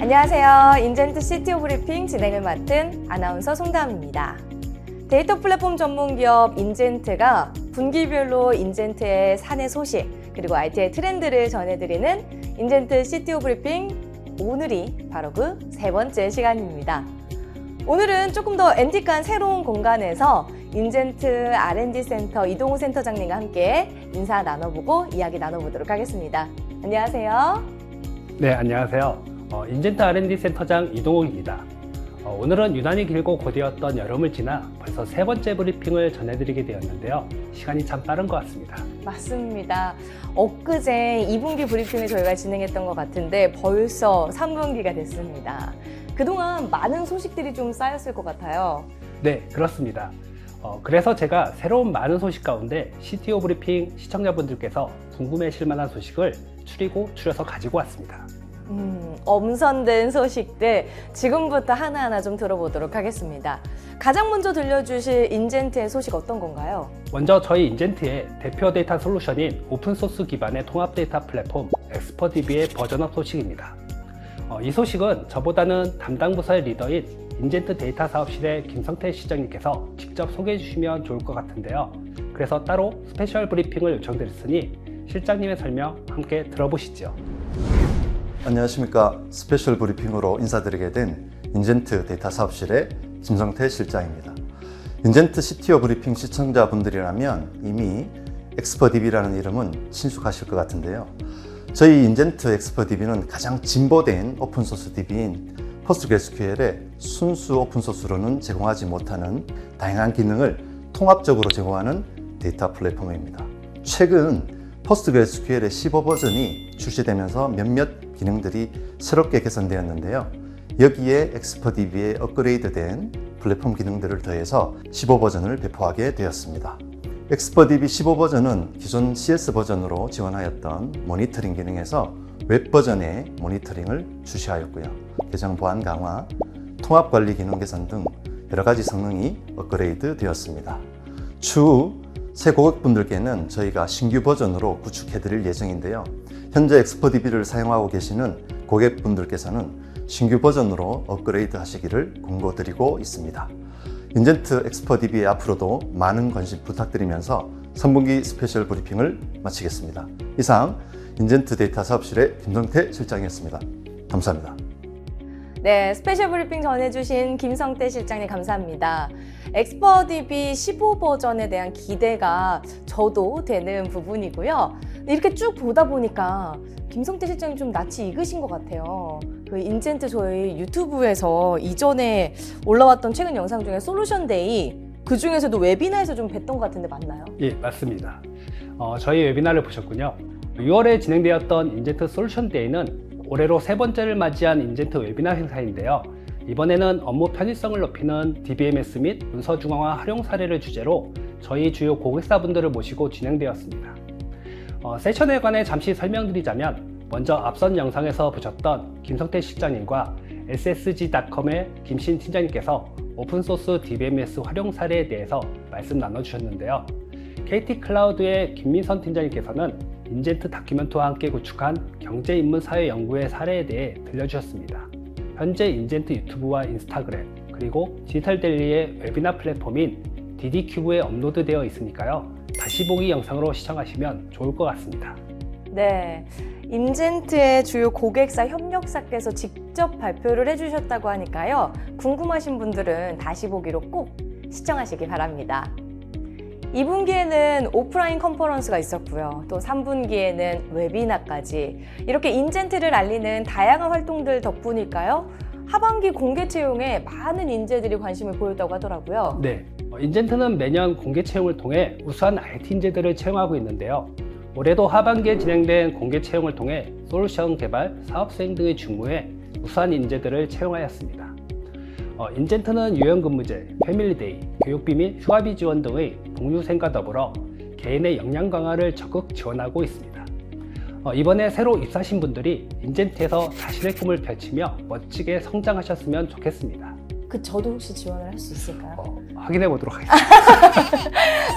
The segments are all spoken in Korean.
안녕하세요. 인젠트 CTO 브리핑 진행을 맡은 아나운서 송다음입니다. 데이터 플랫폼 전문 기업 인젠트가 분기별로 인젠트의 사내 소식 그리고 IT의 트렌드를 전해드리는 인젠트 CTO 브리핑 오늘이 바로 그 세 번째 시간입니다. 오늘은 조금 더 앤틱한 새로운 공간에서 인젠트 R&D 센터 이동호 센터장님과 함께 인사 나눠보고 이야기 나눠보도록 하겠습니다. 안녕하세요. 네, 안녕하세요. 어, 인젠트 R&D 센터장 이동욱입니다. 어, 오늘은 유난히 길고 고되었던 여름을 지나 벌써 세 번째 브리핑을 전해드리게 되었는데요. 시간이 참 빠른 것 같습니다. 맞습니다. 엊그제 2분기 브리핑을 저희가 진행했던 것 같은데 벌써 3분기가 됐습니다. 그동안 많은 소식들이 좀 쌓였을 것 같아요. 네, 그렇습니다. 어, 그래서 제가 새로운 많은 소식 가운데 CTO 브리핑 시청자분들께서 궁금해하실 만한 소식을 추리고 추려서 가지고 왔습니다. 음, 엄선된 소식들 지금부터 하나하나 좀 들어보도록 하겠습니다. 가장 먼저 들려주실 인젠트의 소식 어떤 건가요? 먼저 저희 인젠트의 대표 데이터 솔루션인 오픈소스 기반의 통합 데이터 플랫폼 엑스퍼디비의 버전업 소식입니다. 어, 이 소식은 저보다는 담당 부서의 리더인 인젠트 데이터 사업실의 김성태 시장님께서 직접 소개해 주시면 좋을 것 같은데요. 그래서 따로 스페셜 브리핑을 요청드렸으니 실장님의 설명 함께 들어보시죠. 안녕하십니까. 스페셜 브리핑으로 인사드리게 된 인젠트 데이터 사업실의 김성태 실장입니다. 인젠트 CTO 브리핑 시청자분들이라면 이미 엑스퍼DB라는 이름은 친숙하실 것 같은데요. 저희 인젠트 엑스퍼DB는 가장 진보된 오픈소스 DB인 포스트그레스QL의 순수 오픈소스로는 제공하지 못하는 다양한 기능을 통합적으로 제공하는 데이터 플랫폼입니다. 최근 포스트그레스QL의 15버전이 출시되면서 몇몇 기능들이 새롭게 개선되었는데요. 여기에 엑스퍼DB에 업그레이드된 플랫폼 기능들을 더해서 15버전을 배포하게 되었습니다. 엑스퍼DB 15버전은 기존 CS 버전으로 지원하였던 모니터링 기능에서 웹 버전의 모니터링을 출시하였고요. 계정 보안 강화, 통합 관리 기능 개선 등 여러 가지 성능이 업그레이드 되었습니다. 추후 새 고객분들께는 저희가 신규 버전으로 구축해 드릴 예정인데요. 현재 엑스퍼DB를 사용하고 계시는 고객분들께서는 신규 버전으로 업그레이드 하시기를 권고드리고 있습니다. 인젠트 엑스퍼DB에 앞으로도 많은 관심 부탁드리면서 3분기 스페셜 브리핑을 마치겠습니다. 이상 인젠트 데이터 사업실의 김성태 실장이었습니다. 감사합니다. 네, 스페셜 브리핑 전해주신 김성태 실장님 감사합니다. 엑스퍼DB 15 버전에 대한 기대가 저도 되는 부분이고요. 이렇게 쭉 보다 보니까 김성태 실장님 좀 낯이 익으신 것 같아요. 그 인젠트 저희 유튜브에서 이전에 올라왔던 최근 영상 중에 솔루션 데이 그 중에서도 웨비나에서 좀 뵀던 것 같은데 맞나요? 예, 맞습니다. 어, 저희 웨비나를 보셨군요. 6월에 진행되었던 인젠트 솔루션 데이는 올해로 세 번째를 맞이한 인젠트 웨비나 행사인데요. 이번에는 업무 편의성을 높이는 DBMS 및 문서 중앙화 활용 사례를 주제로 저희 주요 고객사분들을 모시고 진행되었습니다. 어, 세션에 관해 잠시 설명드리자면 먼저 앞선 영상에서 보셨던 김성태 실장님과 ssg.com의 김신 팀장님께서 오픈소스 DBMS 활용 사례에 대해서 말씀 나눠주셨는데요. KT 클라우드의 김민선 팀장님께서는 인젠트 다큐멘트와 함께 구축한 경제인문사회 연구의 사례에 대해 들려주셨습니다. 현재 인젠트 유튜브와 인스타그램 그리고 디지털델리의 웨비나 플랫폼인 DD큐브에 업로드되어 있으니까요. 다시 보기 영상으로 시청하시면 좋을 것 같습니다. 네. 인젠트의 주요 고객사 협력사께서 직접 발표를 해주셨다고 하니까요. 궁금하신 분들은 다시 보기로 꼭 시청하시기 바랍니다. 2분기에는 오프라인 컨퍼런스가 있었고요. 또 3분기에는 웨비나까지 이렇게 인젠트를 알리는 다양한 활동들 덕분일까요? 하반기 공개 채용에 많은 인재들이 관심을 보였다고 하더라고요. 네, 어, 인젠트는 매년 공개 채용을 통해 우수한 IT 인재들을 채용하고 있는데요. 올해도 하반기에 진행된 공개 채용을 통해 솔루션 개발, 사업 수행 등의 직무에 우수한 인재들을 채용하였습니다. 어, 인젠트는 유연근무제, 패밀리데이, 교육비 및 휴가비 지원 등의 복류생과 더불어 개인의 역량 강화를 적극 지원하고 있습니다. 어, 이번에 새로 입사하신 분들이 인젠트에서 자신의 꿈을 펼치며 멋지게 성장하셨으면 좋겠습니다. 그 저도 혹시 지원을 할 수 있을까요? 어, 확인해 보도록 하겠습니다.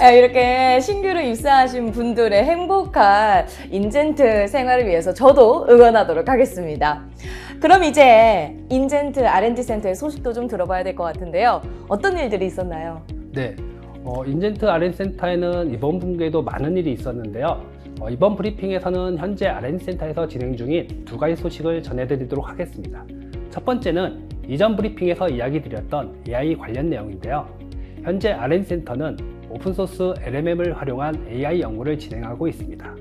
네, 이렇게 신규로 입사하신 분들의 행복한 인젠트 생활을 위해서 저도 응원하도록 하겠습니다. 그럼 이제 인젠트 R&D 센터의 소식도 좀 들어봐야 될 것 같은데요. 어떤 일들이 있었나요? 네, 어, 인젠트 R&D 센터에는 이번 분기에도 많은 일이 있었는데요. 어, 이번 브리핑에서는 현재 R&D 센터에서 진행 중인 두 가지 소식을 전해드리도록 하겠습니다. 첫 번째는 이전 브리핑에서 이야기 드렸던 AI 관련 내용인데요. 현재 R&D 센터는 오픈소스 LMM을 활용한 AI 연구를 진행하고 있습니다.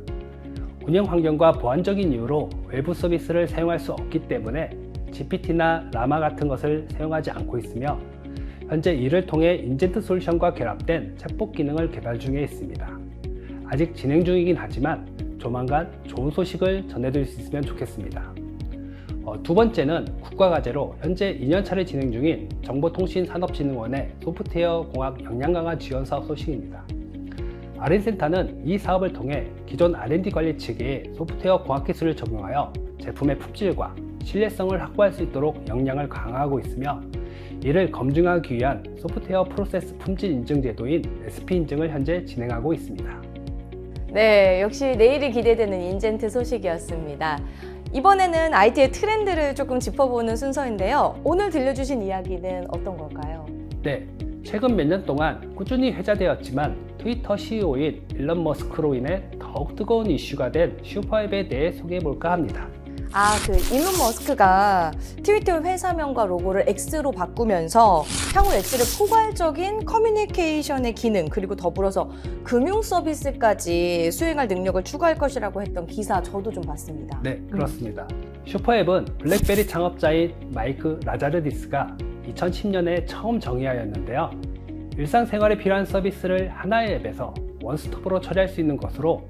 운영 환경과 보안적인 이유로 외부 서비스를 사용할 수 없기 때문에 GPT나 라마 같은 것을 사용하지 않고 있으며 현재 이를 통해 인젠트 솔루션과 결합된 챗봇 기능을 개발 중에 있습니다. 아직 진행 중이긴 하지만 조만간 좋은 소식을 전해드릴 수 있으면 좋겠습니다. 어, 두 번째는 국가과제로 현재 2년차를 진행 중인 정보통신산업진흥원의 소프트웨어 공학 역량 강화 지원 사업 소식입니다. R&D센터는 이 사업을 통해 기존 R&D 관리 체계에 소프트웨어 공학 기술을 적용하여 제품의 품질과 신뢰성을 확보할 수 있도록 역량을 강화하고 있으며 이를 검증하기 위한 소프트웨어 프로세스 품질 인증 제도인 SP 인증을 현재 진행하고 있습니다. 네, 역시 내일이 기대되는 인젠트 소식이었습니다. 이번에는 IT의 트렌드를 조금 짚어보는 순서인데요. 오늘 들려주신 이야기는 어떤 걸까요? 네, 최근 몇 년 동안 꾸준히 회자되었지만 트위터 CEO인 일론 머스크로 인해 더욱 뜨거운 이슈가 된 슈퍼앱에 대해 소개해볼까 합니다. 아, 그 일론 머스크가 트위터 회사명과 로고를 X로 바꾸면서 향후 X를 포괄적인 커뮤니케이션의 기능 그리고 더불어서 금융 서비스까지 수행할 능력을 추가할 것이라고 했던 기사 저도 좀 봤습니다. 네, 그렇습니다. 슈퍼앱은 블랙베리 창업자인 마이크 라자르디스가 2010년에 처음 정의하였는데요. 일상생활에 필요한 서비스를 하나의 앱에서 원스톱으로 처리할 수 있는 것으로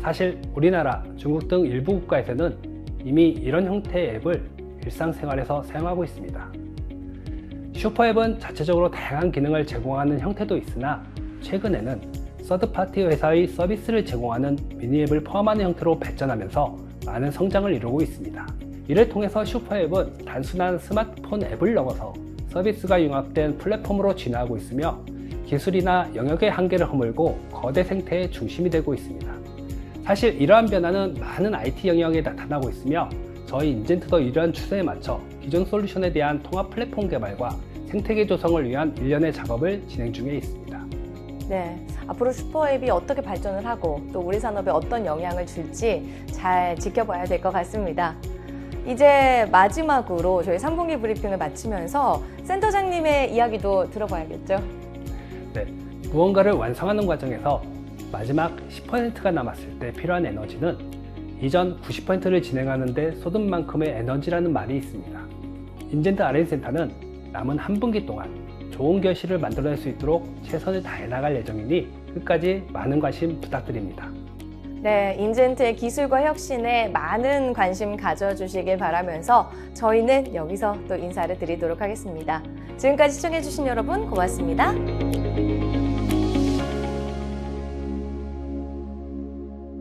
사실 우리나라, 중국 등 일부 국가에서는 이미 이런 형태의 앱을 일상생활에서 사용하고 있습니다. 슈퍼앱은 자체적으로 다양한 기능을 제공하는 형태도 있으나 최근에는 서드파티 회사의 서비스를 제공하는 미니앱을 포함하는 형태로 발전하면서 많은 성장을 이루고 있습니다. 이를 통해서 슈퍼앱은 단순한 스마트폰 앱을 넘어서 서비스가 융합된 플랫폼으로 진화하고 있으며 기술이나 영역의 한계를 허물고 거대 생태의 중심이 되고 있습니다. 사실 이러한 변화는 많은 IT 영역에 나타나고 있으며 저희 인젠트도 이러한 추세에 맞춰 기존 솔루션에 대한 통합 플랫폼 개발과 생태계 조성을 위한 일련의 작업을 진행 중에 있습니다. 네, 앞으로 슈퍼앱이 어떻게 발전을 하고 또 우리 산업에 어떤 영향을 줄지 잘 지켜봐야 될 것 같습니다. 이제 마지막으로 저희 3분기 브리핑을 마치면서 센터장님의 이야기도 들어봐야겠죠? 네, 무언가를 완성하는 과정에서 마지막 10%가 남았을 때 필요한 에너지는 이전 90%를 진행하는 데 쏟은 만큼의 에너지라는 말이 있습니다. 인젠트 R&D센터는 남은 한 분기 동안 좋은 결실을 만들어낼 수 있도록 최선을 다해 나갈 예정이니 끝까지 많은 관심 부탁드립니다. 네, 인젠트의 기술과 혁신에 많은 관심 가져주시길 바라면서 저희는 여기서 또 인사를 드리도록 하겠습니다. 지금까지 시청해주신 여러분 고맙습니다.